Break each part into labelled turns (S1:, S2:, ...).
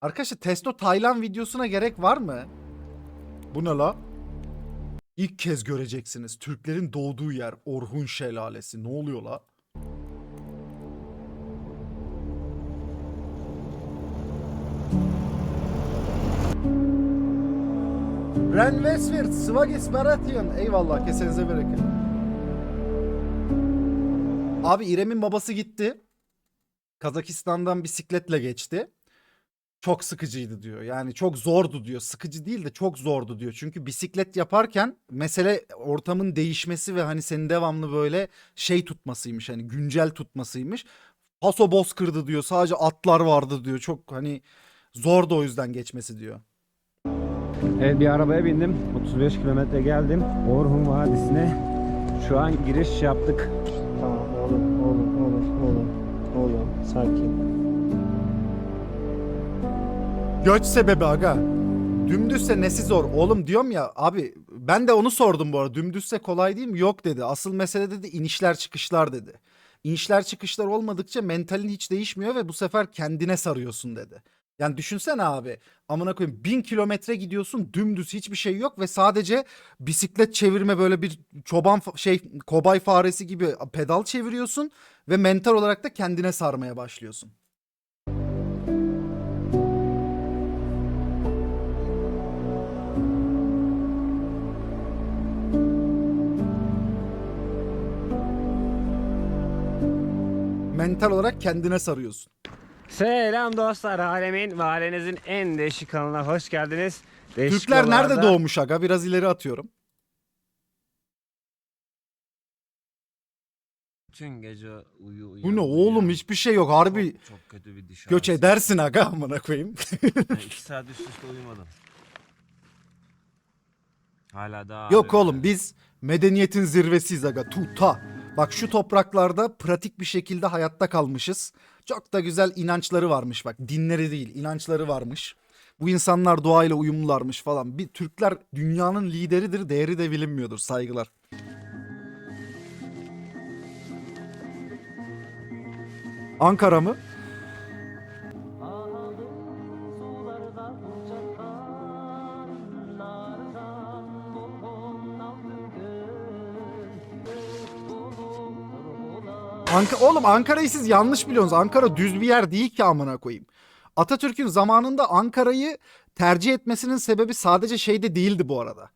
S1: Arkadaşlar Testo Taylan videosuna gerek var mı? Bu ne la? İlk kez göreceksiniz. Türklerin doğduğu yer Orhun Şelalesi. Ne oluyor la? Ren Westford, Svagis Baratheon. Eyvallah kesenize bereket. Abi İrem'in babası gitti. Kazakistan'dan bisikletle geçti. Çok sıkıcıydı diyor. Yani çok zordu diyor. Sıkıcı değil de çok zordu diyor. Çünkü bisiklet yaparken mesele ortamın değişmesi ve hani seni devamlı böyle şey tutmasıymış. Hani güncel tutmasıymış. Paso bozkırdı diyor. Sadece atlar vardı diyor. Çok hani zordu o yüzden geçmesi diyor.
S2: Evet bir arabaya bindim. 35 kilometre geldim. Orhun Vadisi'ne şu an giriş yaptık.
S3: Tamam oğlum oğlum oğlum oğlum oğlum sakin.
S1: Göç sebebi aga. Dümdüzse nesi zor? Oğlum diyorum ya abi ben de onu sordum bu arada. Dümdüzse kolay değil mi? Yok dedi. Asıl mesele dedi inişler çıkışlar dedi. İnişler çıkışlar olmadıkça mentalin hiç değişmiyor ve bu sefer kendine sarıyorsun dedi. Yani düşünsene abi amına koyayım bin kilometre gidiyorsun dümdüz hiçbir şey yok ve sadece bisiklet çevirme böyle bir çoban şey kobay faresi gibi pedal çeviriyorsun ve mental olarak da kendine sarmaya başlıyorsun. Mental olarak kendine sarıyorsun.
S2: Selam dostlar. Alemin ve ailenizin en değişik kanalına hoş geldiniz. Değişik
S1: Türkler nerede
S2: yollarda-
S1: doğmuş aga? Biraz ileri atıyorum.
S4: Bütün gece uyu uyu.
S1: Bu ne oğlum hiçbir şey yok harbi.
S4: Çok, çok kötü bir diş
S1: Göç
S4: ağrısı.
S1: edersin aga amına koyayım.
S4: Yani iki saat üst üste uyumadım. Hala daha
S1: yok oğlum
S4: yani.
S1: biz medeniyetin zirvesiyiz aga. Tuta. Bak şu topraklarda pratik bir şekilde hayatta kalmışız. Çok da güzel inançları varmış bak. Dinleri değil inançları varmış. Bu insanlar doğayla uyumlularmış falan. Bir Türkler dünyanın lideridir. Değeri de bilinmiyordur. Saygılar. Ankara mı? Anka oğlum Ankara'yı siz yanlış biliyorsunuz. Ankara düz bir yer değil ki amına koyayım. Atatürk'ün zamanında Ankara'yı tercih etmesinin sebebi sadece şeyde değildi bu arada.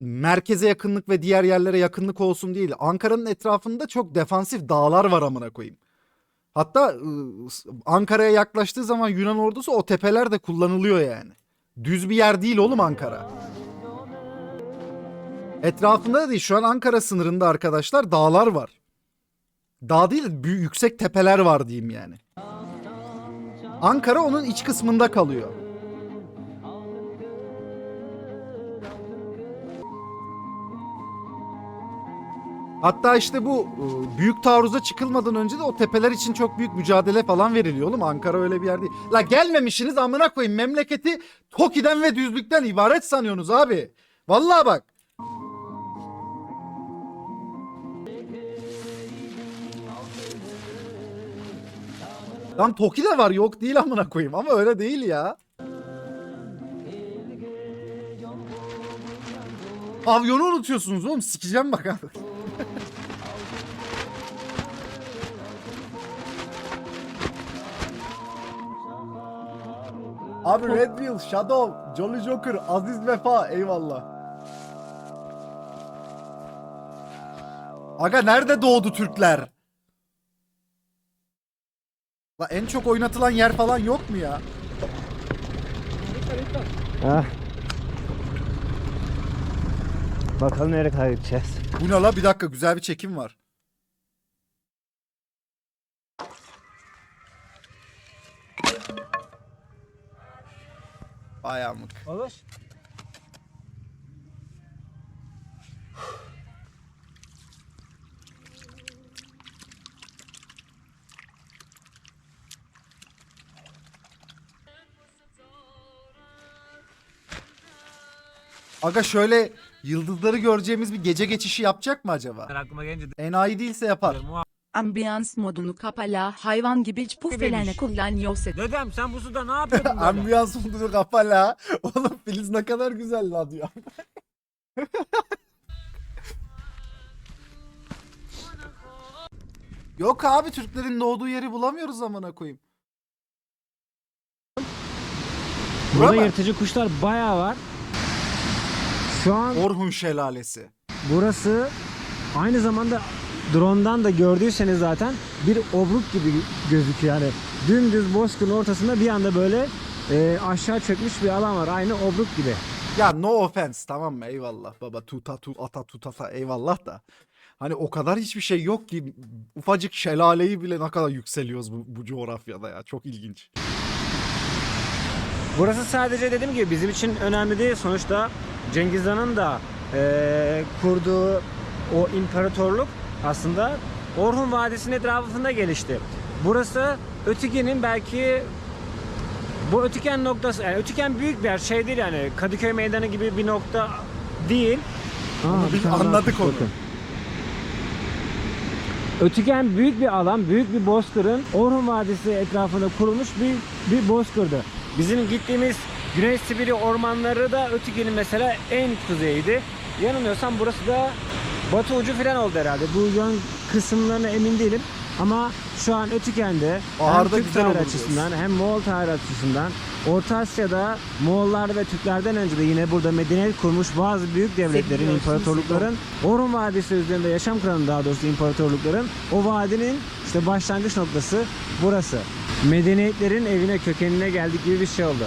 S1: Merkeze yakınlık ve diğer yerlere yakınlık olsun değil. Ankara'nın etrafında çok defansif dağlar var amına koyayım. Hatta ıı, Ankara'ya yaklaştığı zaman Yunan ordusu o tepeler de kullanılıyor yani. Düz bir yer değil oğlum Ankara. Etrafında da değil. Şu an Ankara sınırında arkadaşlar dağlar var. Dağ değil büyük yüksek tepeler var diyeyim yani. Ankara onun iç kısmında kalıyor. Hatta işte bu e, büyük taarruza çıkılmadan önce de o tepeler için çok büyük mücadele falan veriliyor oğlum. Ankara öyle bir yer değil. La gelmemişsiniz amına koyayım. Memleketi Toki'den ve düzlükten ibaret sanıyorsunuz abi. Vallahi bak. Lan Toki de var yok değil amına koyayım ama öyle değil ya. Pavyonu unutuyorsunuz oğlum sikeceğim bak abi. Abi Red Bull, Shadow, Jolly Joker, Aziz Vefa eyvallah. Aga nerede doğdu Türkler? La en çok oynatılan yer falan yok mu ya?
S2: Ah. Bakalım nereye kadar gideceğiz.
S1: Bu ne la bir dakika güzel bir çekim var. Vay amık.
S2: Olur.
S1: Aga şöyle yıldızları göreceğimiz bir gece geçişi yapacak mı acaba?
S4: Ben aklıma gelince
S1: Enayi değilse yapar.
S4: dedim, "Ulan
S5: Ambiyans modunu kapala hayvan gibi pufelene kullanıyorsa
S2: Dedem sen bu suda ne yapıyordun böyle?
S1: Ambiyans modunu kapa Oğlum Filiz ne kadar güzel la diyor. Yok abi Türklerin doğduğu yeri bulamıyoruz amına koyayım.
S2: Burada
S1: mı?
S2: yırtıcı kuşlar bayağı var. Şu an
S1: Orhun Şelalesi.
S2: burası aynı zamanda drone'dan da gördüyseniz zaten bir obruk gibi gözüküyor. Yani dümdüz bozkırın ortasında bir anda böyle e, aşağı çökmüş bir alan var. Aynı obruk gibi.
S1: Ya no offense tamam mı eyvallah baba tuta tu ata tutata eyvallah da. Hani o kadar hiçbir şey yok ki ufacık şelaleyi bile ne kadar yükseliyoruz bu, bu coğrafyada ya çok ilginç.
S2: Burası sadece dediğim gibi bizim için önemli değil. Sonuçta Cengiz Han'ın da eee, kurduğu o imparatorluk aslında Orhun Vadisi'nin etrafında gelişti. Burası Ötigen'in belki bu Ötiken noktası, yani Ötiken büyük bir yer, şey değil yani Kadıköy Meydanı gibi bir nokta değil.
S1: Biz
S2: daha
S1: anladık onu.
S2: bakın. Ötüken büyük bir alan, büyük bir bozkırın Orhun Vadisi etrafında kurulmuş bir bir bozkırdı. Bizim gittiğimiz Güney Sibirya ormanları da Ötüken'in mesela en kuzeyiydi. Yanılmıyorsam burası da batı ucu falan oldu herhalde. Bu yön kısımlarına emin değilim. Ama şu an Ötüken'de hem
S1: Baharda
S2: Türk tarihi
S1: olur
S2: açısından hem Moğol tarihi açısından Orta Asya'da Moğollar ve Türklerden önce de yine burada medeniyet kurmuş bazı büyük devletlerin, imparatorlukların Orhun Vadisi üzerinde yaşam kralı daha doğrusu imparatorlukların o vadinin işte başlangıç noktası burası. Medeniyetlerin evine kökenine geldik gibi bir şey oldu.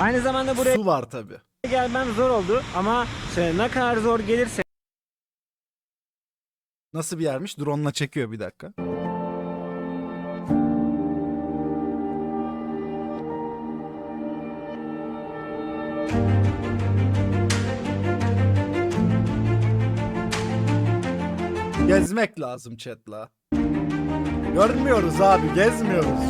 S2: Aynı zamanda buraya
S1: Su var tabi.
S2: gelmem zor oldu ama işte ne kadar zor gelirse
S1: Nasıl bir yermiş? Drone'la çekiyor bir dakika. Gezmek lazım chatla. Görmüyoruz abi, gezmiyoruz.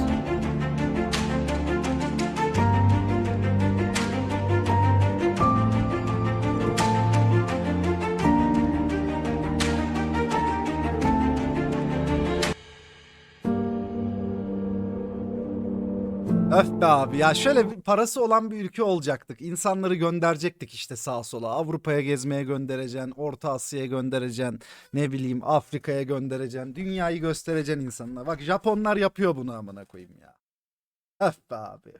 S1: Öf be abi ya şöyle bir parası olan bir ülke olacaktık. İnsanları gönderecektik işte sağa sola. Avrupa'ya gezmeye göndereceksin, Orta Asya'ya göndereceksin, ne bileyim Afrika'ya göndereceksin. Dünyayı göstereceksin insanlara. Bak Japonlar yapıyor bunu amına koyayım ya. Öf be abi.